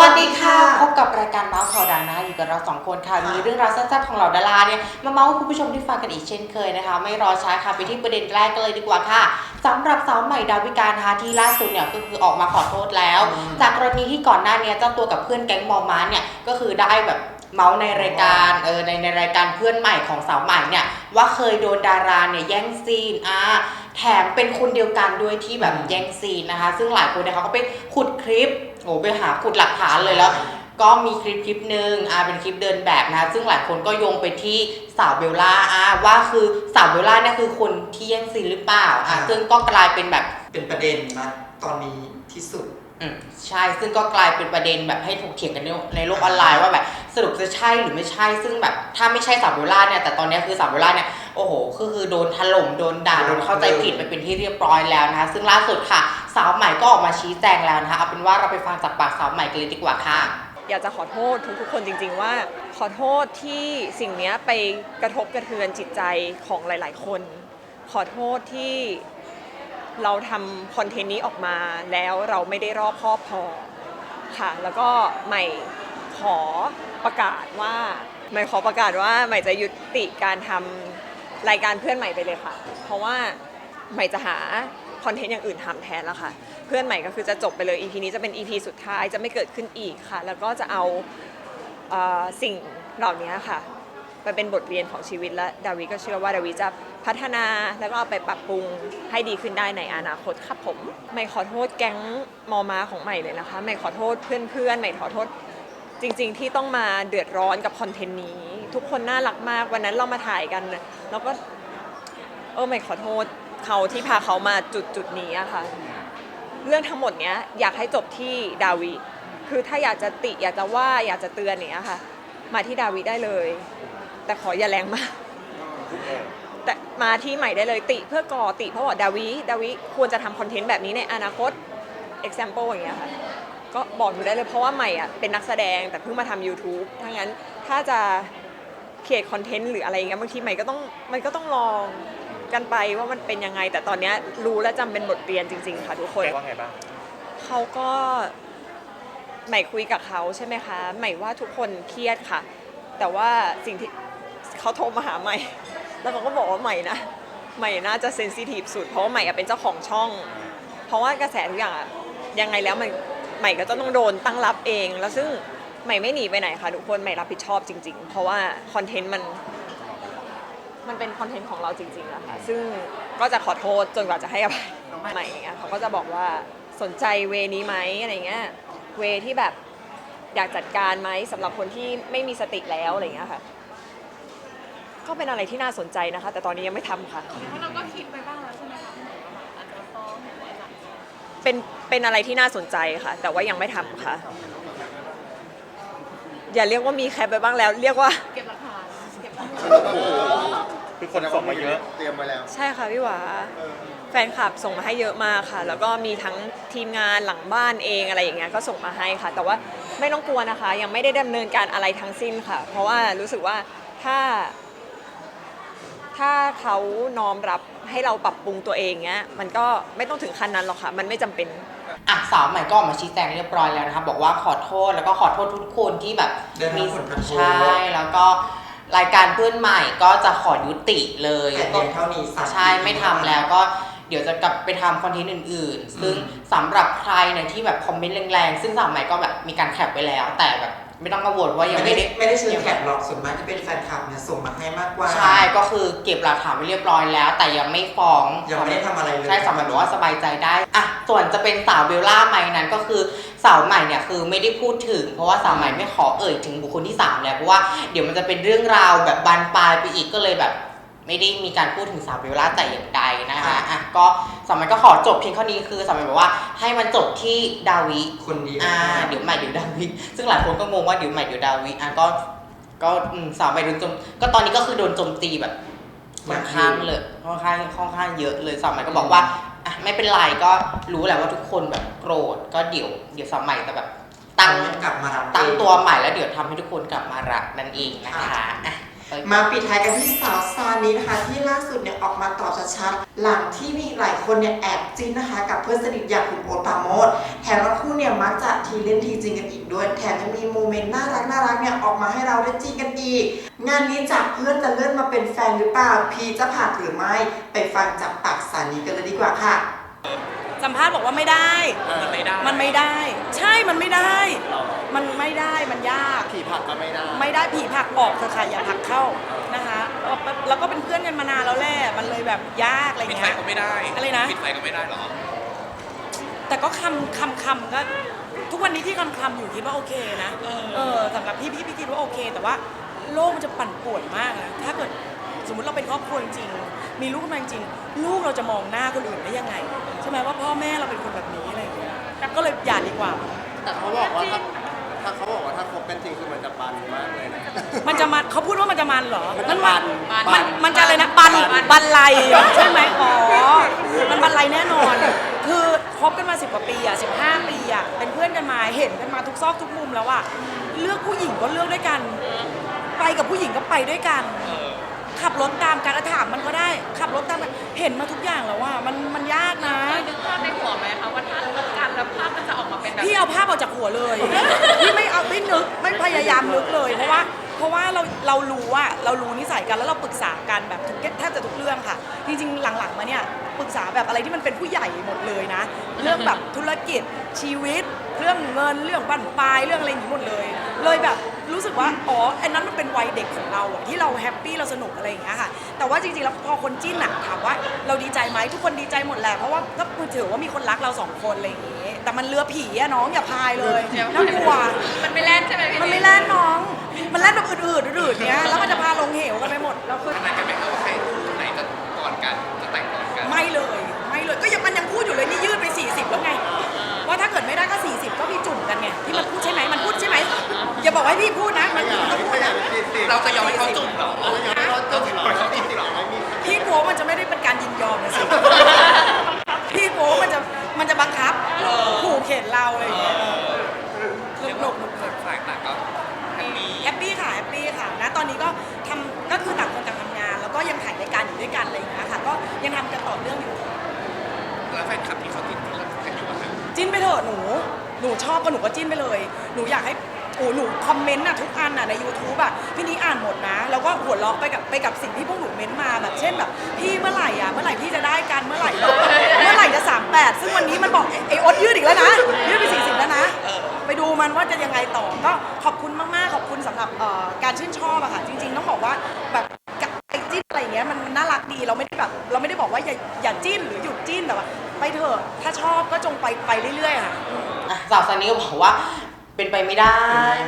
วัสดีค่ะ พบกับรายการเมาส์ข่าวดังนะคะอยู่กับเราสองคนค่ะ มีเรื่องราวแซ่บๆของเราดาราเนี่ยมาเมาส์ให้คุณผู้ชมได้ฟังกันอีกเช่นเคยนะคะ ไม่รอช้าค่ะไปที่ประเด็นแรกกันเลยดีกว่าค่ะสำหรับสาวใหม่ดาวิกานะคะที่ล่าสุดเนี่ยก็คือออกมาขอโทษแล้วอืมจากกรณีที่ก่อนหน้าเนี้เจ้าตัวกับเพื่อนแก๊งมอม้าเนี่ยก็คือได้แบบเมาส์ในรายการเออในในรายการเพื่อนใหม่ของสาวใหม่เนี่ยว่าเคยโดนดาราเนี่ยแย่งซีนอ่า แถมเป็นคนเดียวกันด้วยที่แบบแย่งซีนนะคะ ซึ่งหลายคนเนี่ยเขาก็ไปขุดคลิปโอ้ไปหาขุดหลักฐานเลยแล้วก็มีคลิปคลิปหนึ่งอ่าเป็นคลิปเดินแบบนะ ซึ่งหลายคนก็โยงไปที่สาวเบลล่าอ่าว่าคือสาวเบลล่าเนี่ยคือคนที่แย่งซีนหรือเปล่าอ่าอ่าซึ่งก็กลายเป็นแบบเป็นประเด็นนะตอนนี้ที่สุดอืมใช่ซึ่งก็กลายเป็นประเด็นแบบให้ถกเถียงกันในในโลกออนไลน์ว่าแบบสรุปจะใช่หรือไม่ใช่ ซึ่งแบบถ้าไม่ใช่สาวเบลล่าเนี่ยแต่ตอนนี้คือสาวเบลล่าเนี่ย โอ้โหคือคือโดนถล่มโดนด่าโดนเข้าใจผิดไปเป็นที่เรียบร้อยแล้วนะคะซึ่งล่าสุดค่ะ สาวใหม่ก็ออกมาชี้แจงแล้วนะคะเอาเป็นว่าเราไปฟังจากปากสาวใหม่กันเลยดีกว่าค่ะ อยากจะขอโทษทุกๆคนจริง ๆ ว่า ขอโทษที่สิ่งเนี้ยไปกระทบกระเทือนจิตใจของหลาย ๆ คน ขอโทษที่เราทำคอนเทนต์นี้ออกมาแล้วเราไม่ได้รอบคอบพอค่ะ แล้วก็ใหม่ขอประกาศว่าใหม่ขอประกาศว่าใหม่จะยุติการทำ รายการเพื่อนใหม่ไปเลยค่ะ เพราะว่าใหม่จะหาคอนเทนต์อย่างอื่นทำแทนแล้วค่ะ เพื่อนใหม่ก็คือจะจบไปเลย EP นี้จะเป็น EP สุดท้ายจะไม่เกิดขึ้นอีกค่ะ แล้วก็จะเอาเอ่อสิ่งเหล่านี้ค่ะไปเป็นบทเรียนของชีวิตและดาวิก็เชื่อว่าดาวิจะพัฒนาแล้วก็เอาไปปรับปรุงให้ดีขึ้นได้ในอนาคตครับผมไม่ขอโทษแก๊งมอมาของใหม่เลยนะคะไม่ขอโทษเพื่อนๆไม่ขอโทษจริง ๆ ที่ต้องมาเดือดร้อนกับคอนเทนต์นี้ ทุกคนน่ารักมากวันนั้นเรามาถ่ายกัน แล้วก็เออไม่ขอโทษเขาที่พาเขามาจุดจุดๆนี้อะค่ะ เรื่องทั้งหมดเนี้ยอยากให้จบที่ดาวิคือถ้าอยากจะติอยากจะว่าอยากจะเตือนเนี้ยค่ะ มาที่ดาวิได้เลย แต่ขออย่าแรงมากแต่มาที่ใหม่ได้เลยติเพื่อก่อติเพราะว่าดาวิดาวิควรจะทำคอนเทนต์แบบนี้ในอนาคต example อย่างเงี้ยค่ะก็บอกหนูได้เลยเพราะว่าใหม่อะเป็นนักแสดงแต่เพิ่งมาทำ YouTube ถ้างั้นถ้าจะ เขียนคอนเทนต์หรืออะไรเงี้ยบางทีใหม่ก็ต้องมันก็ต้องลองกันไปว่ามันเป็นยังไง แต่ตอนเนี้ยรู้และจำเป็นบทเรียนจริง ๆ ค่ะทุกคน ว่าไงบ้าง เขาก็ใหม่คุยกับเขาใช่ไหมคะใหม่ว่าทุกคนเครียดค่ะ แต่ว่าสิ่งที่เขาโทรมาหาใหม่ แล้วเขาก็บอกว่าใหม่นะใหม่น่าจะเซนซิทีฟสุดเพราะว่าใหม่อะเป็นเจ้าของช่อง เพราะว่ากระแสทุกอย่างอะยังไงแล้วมันใหม่ก็จะต้องโดนตั้งรับเองแล้วซึ่ง ใหม่ไม่หนีไปไหนค่ะทุกคนใหม่รับผิดชอบจริง ๆ เพราะว่าคอนเทนต์มันมันเป็นคอนเทนต์ของเราจริงๆอะค่ะซึ่งก็จะขอโทษจนกว่าจะให้อภัยใหม่อย่างเงี้ยเขาก็จะบอกว่าสนใจเวนี้ไหมอะไรเงี้ยเวที่แบบอยากจัดการไหมสำหรับคนที่ไม่มีสติแล้วอะไรเงี้ยค่ะก็เป็นอะไรที่น่าสนใจนะคะ แต่ตอนนี้ยังไม่ทำค่ะ เพราะเราก็คิดไปบ้างแล้วใช่ไหมคะอาจจะฟ้องหรืออะไร เป็นเป็นอะไรที่น่าสนใจค่ะ แต่ว่ายังไม่ทำค่ะ อย่าเรียกว่ามีแคปไปบ้างแล้ว เรียกว่าเก็บหลักฐานเก็บหลักฐานคือคนส่งมาเยอะ เตรียมไว้แล้ว ใช่ค่ะพี่หวาแฟนคลับส่งมาให้เยอะมากค่ะ แล้วก็มีทั้งทีมงานหลังบ้านเองอะไรอย่างเงี้ยก็ส่งมาให้ค่ะ แต่ว่าไม่ต้องกลัวนะคะ ยังไม่ได้ดำเนินการอะไรทั้งสิ้นค่ะ เพราะว่ารู้สึกว่าถ้า ถ้าเขาน้อมรับให้เราปรับปรุงตัวเองเงี้ยมันก็ไม่ต้องถึงขั้นนั้นหรอกค่ะ มันไม่จำเป็น อะสาวใหม่ก็ออกมาชี้แจงเรียบร้อยแล้วนะคะบอกว่าขอโทษแล้วก็ขอโทษทุกคนที่แบบได้รับมีผลกระทบ ใช่แล้วก็รายการเพื่อนใหม่ก็จะขอยุติเลยแต่เพียงเท่านี้สักใช่ไม่ทำแล้วก็เดี๋ยวจะกลับไปทำคอนเทนต์อื่น ๆ ซึ่งสำหรับใครเนี่ยที่แบบคอมเมนต์แรงๆ ซึ่งสาวใหม่ก็แบบมีการแคปไว้แล้ว แต่แบบ ไม่ต้องกังวลว่ายังไม่ไม่ได้ได้ไม่ได้เชิญแขกหรอกส่วนมากที่เป็นแฟนคลับเนี่ยส่งมาให้มากกว่าใช่ก็คือเก็บหลักฐานไว้เรียบร้อยแล้ว แต่ยังไม่ฟ้องยังไม่ได้ทำอะไรเลย ใช่สาวใหม่บอกว่าสบายใจได้อะส่วนจะเป็นสาวเบลล่าไหมนั้นก็คือสาวใหม่เนี่ยคือไม่ได้พูดถึง เพราะว่าสาวใหม่ไม่ขอเอ่ยถึงบุคคลที่สามแล้วเพราะว่าเดี๋ยวมันจะเป็นเรื่องราวแบบบานปลายไปอีกก็เลยแบบ ไม่ได้มีการพูดถึงสาวเบลล่าแต่อย่างใดนะคะอะก็สาวใหม่ก็ขอจบเพียงเท่านี้คือสาวใหม่บอกว่าให้มันจบที่ดาวิคนเดียวอ่าเดี๋ยวใหม่เดี๋ยวดาวิซึ่งหลายคนก็งงว่าเดี๋ยวใหม่เดี๋ยวดาวิอะก็ก็อืมสาวใหม่โดนโจมก็ตอนนี้ก็คือโดนโจมตีแบบค่อนข้างเลยค่อนข้างค่อนข้างเยอะเลยสาวใหม่ก็บอกว่าอะไม่เป็นไรก็รู้แหละว่าทุกคนแบบโกรธก็เดี๋ยวเดี๋ยวสาวใหม่จะแบบตั้งกลับมารับตั้งเองตัวใหม่แล้วเดี๋ยวทำให้ทุกคนกลับมารักนั่นเองนะคะค่ะอะเอ้ย มาปิดท้ายกันที่สาวซานี้นะคะ ที่ล่าสุดเนี่ยออกมาตอบชัดๆหลังที่มีหลายคนเนี่ยแอบจิ้นนะคะ กับเพื่อนสนิทอย่างคุณโอ๊ตปาโมดแถมทั้งคู่เนี่ยมักจะทีเล่นทีจริงกันอีกด้วย แถมยังมีโมเมนต์น่ารักน่ารักเนี่ยออกมาให้เราได้จิ้นกันอีก งานนี้จากเพื่อนจะเลื่อนมาเป็นแฟนหรือเปล่าพีจะผ่านหรือไม่ไปฟังจากปากสานีกันเลยดีกว่าค่ะ สัมภาษณ์บอกว่าไม่ได้ มันไม่ได้มันไม่ได้ ใช่มันไม่ได้ มันไม่ได้มันยาก ผีผักก็ไม่ได้ ไม่ได้ผีผลักออกเถอะค่ะอย่าผลักเข้านะคะแล้วแล้วก็เป็นเพื่อนกันมานานแล้วแหละมันเลยแบบยากอะไรปิดเงี้ไฟยก็ไม่ได้อะไรนะ ปิดไฟก็ไม่ได้เหรอ แต่ก็คำคำคำก็ทุกวันนี้ที่คำคำอยู่คิดว่าโอเคนะเออสำหรับพี่พี่พี่คิดว่าโอเค แต่ว่าโลกมันจะปั่นป่วนมากนะถ้าเกิด สมมติเราเป็นครอบครัวจริงๆมีลูกขึ้นมาจริงๆลูกเราจะมองหน้าคนอื่นได้ยังไง ใช่ไหมว่าพ่อแม่เราเป็นคนแบบนี้อะไรอย่างเงี้ยก็เลยอย่าดีกว่า แต่เขาบอกว่าถ้าถ้าเขาบอกว่าถ้าคบกันจริงคือมันจะปันมากเลยนะ มันจะมันเขาพูดว่ามันจะมันเหรอมันจะมันมันมันจะอะไรนะบันบันไลใช่ไหมอ๋อมันบันไลแน่นอน คือคบกันมาสิบกว่าปีอะสิบห้าปีอะเป็นเพื่อนกันมาเห็นกันมาทุกซอกทุกมุมแล้วอะเลือกผู้หญิงก็เลือกด้วยกัน ไปกับผู้หญิงก็ไปด้วยกัน ขับรถตามกันอะถามมันก็ได้ ขับรถตามกันเห็นมาทุกอย่างแล้วว่ามันมันยากนะนึกภาพในหัวไหมคะว่าถ้าคบกันแล้วภาพมันจะออกมาเป็นแบบพี่เอาภาพออกจากหัวเลย พี่ไม่เอาไม่นึกไม่พยายามนึกเลย เพราะว่าเพราะว่าเราเรารู้ว่าเรารู้นิสัยกันแล้วเราปรึกษากันแบบทุกแทบจะทุกเรื่องค่ะ จริงๆ หลังๆมาเนี่ยปรึกษาแบบอะไรที่มันเป็นผู้ใหญ่หมดเลยนะ เรื่องแบบธุรกิจชีวิต เรื่องเงินเรื่องบั้นปลายเรื่องอะไรอย่างนี้หมดเลย เลยแบบ รู้สึกว่าอ๋อไอ้นั้นมันเป็นวัยเด็กของเราอะที่เราแฮปปี้เราสนุกอะไรอย่างเงี้ยค่ะ แต่ว่าจริงๆแล้วพอคนจิ้นอะถามว่าเราดีใจไหมทุกคนดีใจหมดแหละเพราะว่าก็ถือว่ามีคนรักเราสองคนอะไรอย่างงี้แต่มันเรือผีอะน้องอย่าพายเลยน่ากลัว มันไม่แล่นใช่ไหมพี่มันไม่แล่นน้อง มันแล่นแบบอืดๆอืดๆเนี้ยแล้วมันจะพาลงเหวกันไปหมดเราคือขนาดกันไหมครับว่าใครคู่ไหนจะก่อนกันจะแต่งก่อนกัน ไม่เลย พี่พูดนะมันมันก็พูดนะเราจะยอมให้เขาจุ่มเหรอเราจะยอมให้เขาจุ่มเหรอเขาจุ่มเหรอไม่มีพี่กลัวมันจะไม่ได้เป็นการยินยอมนะสิพี่กลัวมันจะมันจะบังคับขู่เข็นเราอะไรอย่างเงี้ยสเรียกนุว่ากสนุกฝ่ายต่างก็แฮปปี้แฮปปี้ค่ะแฮปปี้ค่ะนะตอนนี้ก็ทำก็คือต่างคนต่างทำงาน แล้วก็ยังถ่ายรายการอยู่ด้วยกันอะไรอย่างเงี้ยค่ะก็ยังทำกันต่อเนื่องอยู่แล้วแฟนคลับที่เขาติดที่เรากันอยู่อะครับจิ้นไปเถอะหนูหนูชอบก็หนูก็จิ้นไปเลย หนูอยากให้ โอ้หนูคอมเมนต์อะทุกอันอะใน YouTube อะพี่นี้อ่านหมดนะ แล้วก็หัวเราะไปกับไปกับสิ่งที่พวกหนูเม้นต์มาแบบเช่นแบบพี่เมื่อไหร่อะเมื่อไหร่พี่จะได้กันเมื่อไหร่แบบเมื่อไหร่จะ38 ซึ่งวันนี้มันบอกไอ้ไอโอ๊ตยืดอีกแล้วนะยืดไป40แล้วนะ ไปดูมันว่าจะยังไงต่อก็ขอบคุณมากๆขอบคุณสำหรับเอ่อการชื่นชอบอะค่ะจริง ๆ ต้องบอกว่าแบบกับไอจิ้นอะไรอย่างเงี้ยมันมันน่ารักดีเราไม่ได้แบบเราไม่ได้บอกว่าอย่าอย่าจิ้นหรือหยุดจิ้นแต่ว่าไปเถอะถ้าชอบก็จงไปไปเรื่อยๆค่ะ อะสาวซันนี่ก็บอกว่า เป็นไปไม่ได้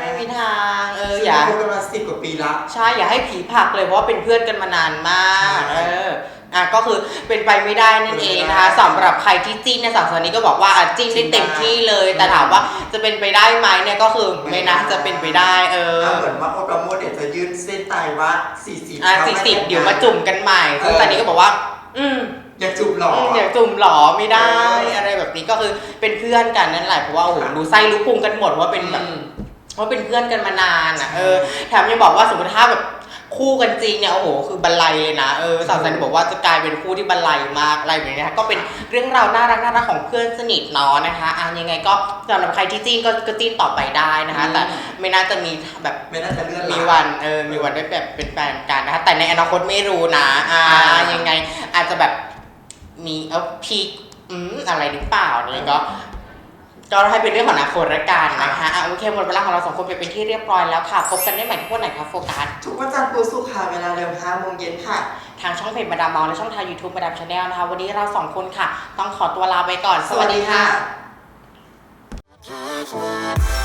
ไม่มีทางเอออย่าคบกันมาสิบกว่าปีละใช่อย่าให้ผีผลักเลยเพราะว่าเป็นเพื่อนกันมานานมากใช่เอออะก็คือเป็นไปไม่ได้นั่นเองนะคะสำหรับใครที่จิ้นเนี่ยสาวซันนี่ก็บอกว่าอะจิ้นได้เต็มที่เลย แต่ถามว่าจะเป็นไปได้ไหมเนี่ยก็คือไม่น่าจะเป็นไปได้เออเหมือนว่าโอ๊ตปราโมดเนี่ยจะยื่นเส้นตายว่า40อะสี่สิบเดี๋ยวมาจุ่มกันใหม่ซึ่งซันนี่ก็บอกว่า อืมอยากจุ่มหรออืมเดี๋ยวจุ่มหรอไม่ได้เอ อออะไรแบบนี้ก็คือเป็นเพื่อนกันนั่นแหละเพราะว่าโอ้โหรู้ไส้รู้พุงกันหมดว่าเป็นแบบว่าเป็นเพื่อนกันมานานอะเออแถมยังบอกว่าสมมติถ้าแบบคู่กันจริงเนี่ยโอ้โหคือบันไลเลยนะเออสาวสันบอกว่าจะกลายเป็นคู่ที่บันไลมากอะไรแบบนี้นะคะก็เป็นเรื่องราวน่ารักน่ารักของเพื่อนสนิทเนาะนะคะอะยังไงก็สำหรับใครที่จิ้นก็ก็จิ้นต่อไปได้นะคะ แต่ไม่น่าจะมีแบบไม่น่าจะเลื่อนมีละวันเออมีวันได้แบบเป็นแฟนกันนะคะแต่ในอนาคตไม่รู้นะอ่าอ่ายังไงอาจจะแบบมีเออพีค อืมอะไรหรือเปล่าเนี่ยก็ก็ให้เป็นเรื่องของอนาคตละกันนะคะอะโอเคหมดเวลาของเราสองคนไปเป็นที่เรียบร้อยแล้วค่ะ พบกันได้ใหม่ทุกวันไหนคะโฟกัส ทุกวันจันทร์พุธศุกร์ค่ะเวลาเดิม5โมงเย็นค่ะ ทางช่องเพจมาดามมอลและช่องทาง YouTube มาดามชาแนลนะคะ วันนี้เราสองคนค่ะ ต้องขอตัวลาไปก่อน สวัสดีค่ะสวัสดีค่ะ